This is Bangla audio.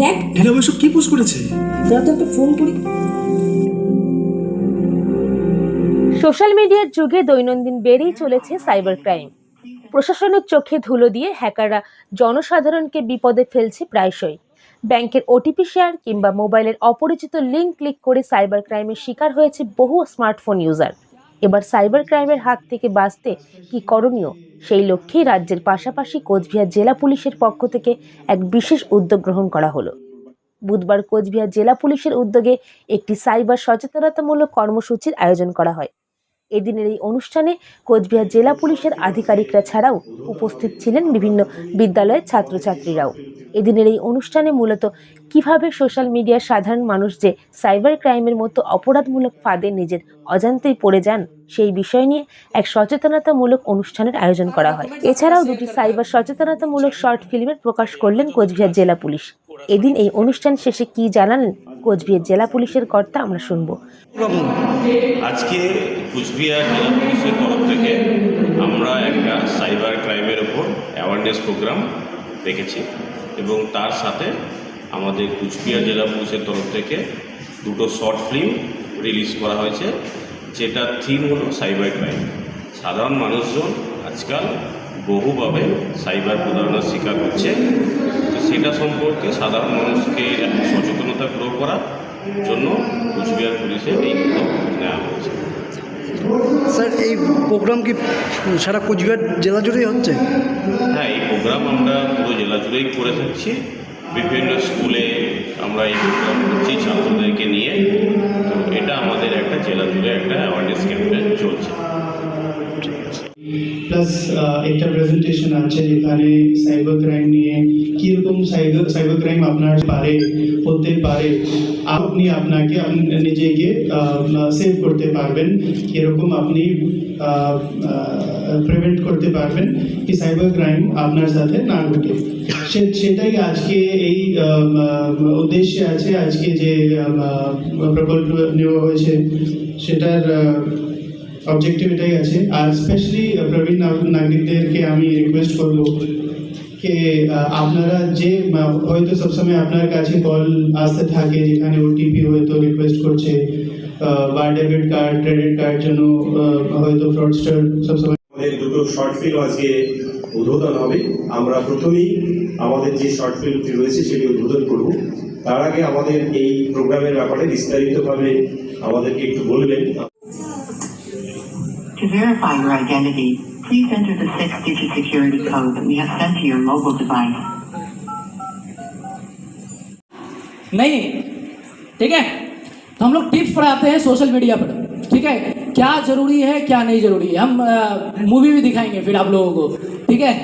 দেখ। এরা এসব কি পোস্ট করেছে? দাঁড়া তো একটা ফোন করি। সোশ্যাল মিডিয়ার যুগে দৈনন্দিন বেড়েই চলেছে সাইবার ক্রাইম প্রশাসনের চোখে ধুলো দিয়ে হ্যাকাররা জনসাধারণকে বিপদে ফেলছে প্রায়শই। ব্যাংকের ওটিপি শেয়ার কিংবা মোবাইলের অপরিচিত লিঙ্ক ক্লিক করে সাইবার ক্রাইমের শিকার হয়েছে বহু স্মার্টফোন ইউজার এবার সাইবার ক্রাইমের হাত থেকে বাঁচতে কি করণীয়, সেই লক্ষ্যেই রাজ্যের পাশাপাশি কোচবিহার জেলা পুলিশের পক্ষ থেকে এক বিশেষ উদ্যোগ গ্রহণ করা হলো। বুধবার কোচবিহার জেলা পুলিশের উদ্যোগে একটি সাইবার সচেতনতামূলক কর্মসূচির আয়োজন করা হয়। এদিনের এই অনুষ্ঠানে কোচবিহার জেলা পুলিশের আধিকারিকরা ছাড়াও উপস্থিত ছিলেন বিভিন্ন বিদ্যালয়ের ছাত্রছাত্রীরাও। এদিনের এই অনুষ্ঠানে মূলত কীভাবে সোশ্যাল মিডিয়ার সাধারণ মানুষ যে সাইবার ক্রাইমের মতো অপরাধমূলক ফাঁদে নিজের অজান্তেই পড়ে যান, সেই বিষয় নিয়ে এক সচেতনতামূলক অনুষ্ঠানের আয়োজন করা হয়। এছাড়াও দুটি সাইবার সচেতনতামূলক শর্ট ফিল্মের প্রকাশ করলেন কোচবিহার জেলা পুলিশ। এদিন এই অনুষ্ঠান শেষে কি জানালেন কোচবিহার জেলা পুলিশের কর্তা আমরা শুনব। আজকে কুচবিহার জেলা পুলিশের তরফ থেকে আমরা একটা সাইবার ক্রাইমের ওপর অ্যাওয়ারনেস প্রোগ্রাম রেখেছি এবং তার সাথে আমাদের কুচবিহার জেলা পুলিশের তরফ থেকে দুটো শর্ট ফিল্ম রিলিজ করা হয়েছে যেটা থিম হলো সাইবার ক্রাইম সাধারণ মানুষজন আজকাল বহুভাবে সাইবার প্রতারণার শিকার হচ্ছে। তো সেটা সম্পর্কে সাধারণ মানুষকে সচেতনতা গ্রহ করার জন্য কুচবিহার পুলিশের এই এই প্রোগ্রাম কি সারা কোচবিহার জেলা জুড়েই হচ্ছে? হ্যাঁ এই প্রোগ্রাম আমরা পুরো জেলা জুড়েই করে থাকছি। বিভিন্ন স্কুলে আমরা এই প্রোগ্রাম করছি ছাত্রদেরকে নিয়ে। তো এটা আমাদের একটা জেলা জুড়ে একটা অ্যাওয়ারনেস ক্যাম্পেইন চলছে। প্লাস একটা প্রেজেন্টেশন আছে যেখানে সাইবার ক্রাইম নিয়ে কীরকম সাইবার সাইবার ক্রাইম আপনার পারে, হতে পারে, আপনি আপনাকে নিজেকে সেভ করতে পারবেন, কীরকম আপনি প্রিভেন্ট করতে পারবেন কি সাইবার ক্রাইম আপনার সাথে না ঘটে। সেটাই আজকে এই উদ্দেশ্যে আছে, আজকে যে প্রকল্প নেওয়া হয়েছে, সেটার অবজেক্টিভ এটাই আছে। আর স্পেশালি প্রবীণ নাগ- নাগরিকদেরকে আমি রিকোয়েস্ট করব যে আহ, আপনারা যে হয়তো সবসময় আপনার কাছে কল আসতে থাকে যেখানে ওটিপি হয়তো রিকোয়েস্ট করছে বা ডেবিট কার্ড ক্রেডিট কার্ড জন্য হয়তো ফ্রডস্টার সবসময় আমাদের দুটো শর্ট ফিল্ম আজকে উদ্বোধন হবে। আমরা প্রথমেই আমাদের যে শর্ট ফিল্মটি রয়েছে সেটি উদ্বোধন করব। তার আগে আমাদের এই প্রোগ্রামের ব্যাপারে বিস্তারিতভাবে আমাদেরকে একটু বলবেন। To verify your identity, please enter the six-digit security code that we have sent to your mobile device. नहीं ठीक है तो हम लोग टिप्स पढ़ाते हैं सोशल मीडिया पर ठीक है क्या ज़रूरी है क्या नहीं ज़रूरी है हम मूवी भी दिखाएँगे फिर आप लोगों को ठीक है